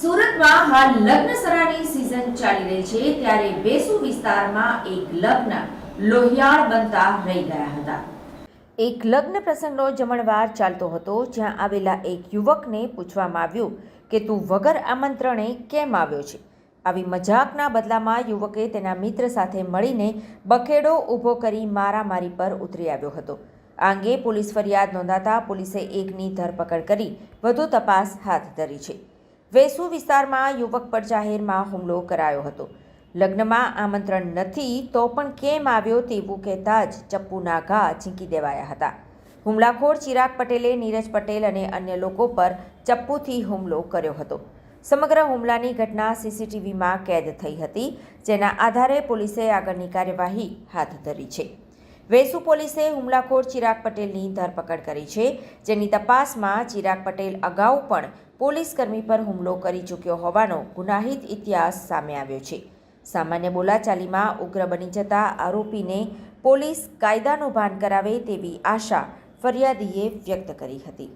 સુરતમાં હાલ લગ્ન સરાની સિઝન ચાલી રહી છે. ત્યારે બેસુ વિસ્તારમાં એક લગ્ન લોહિયાળ બનતા રહી ગયા હતા. એક લગ્ન પ્રસંગનો જમણવાર ચાલતો હતો. જ્યાં આવેલા એક યુવકને પૂછવામાં આવ્યું કે, તું વગર આમંત્રણે કેમ આવ્યો છે? આવી મજાકના બદલામાં યુવકે તેના મિત્ર સાથે મળીને બખેડો ઊભો કરી મારામારી પર ઉતરી આવ્યો હતો. આ અંગે પોલીસ ફરિયાદ નોંધાતા પોલીસે એકની ધરપકડ કરી વધુ તપાસ હાથ ધરી છે. વેસુ વિસ્તારમાં યુવક પર જાહેરમાં હુમલો કરાયો હતો. લગ્નમાં આમંત્રણ નથી તો પણ કેમ આવ્યો તેવું કહેતા જ ચપ્પુના ઘા ઝીંકી દેવાયા હતા. હુમલાખોર ચિરાગ પટેલે, નીરજ પટેલ અને અન્ય લોકો પર ચપ્પુથી હુમલો કર્યો હતો. સમગ્ર હુમલાની ઘટના સીસીટીવીમાં કેદ થઈ હતી, જેના આધારે પોલીસે આગળની કાર્યવાહી હાથ ધરી છે. વેસુ પોલીસે હુમલાખોર ચિરાગ પટેલની ધરપકડ કરી છે, જેની તપાસમાં ચિરાગ પટેલ અગાઉ પણ પોલીસકર્મી પર હુમલો કરી ચૂક્યો હોવાનો ગુનાહિત ઇતિહાસ સામે આવ્યો છે. સામાન્ય બોલાચાલીમાં ઉગ્ર બની જતા આરોપીને પોલીસ કાયદાનું ભાન કરાવે તેવી આશા ફરિયાદીએ વ્યક્ત કરી હતી.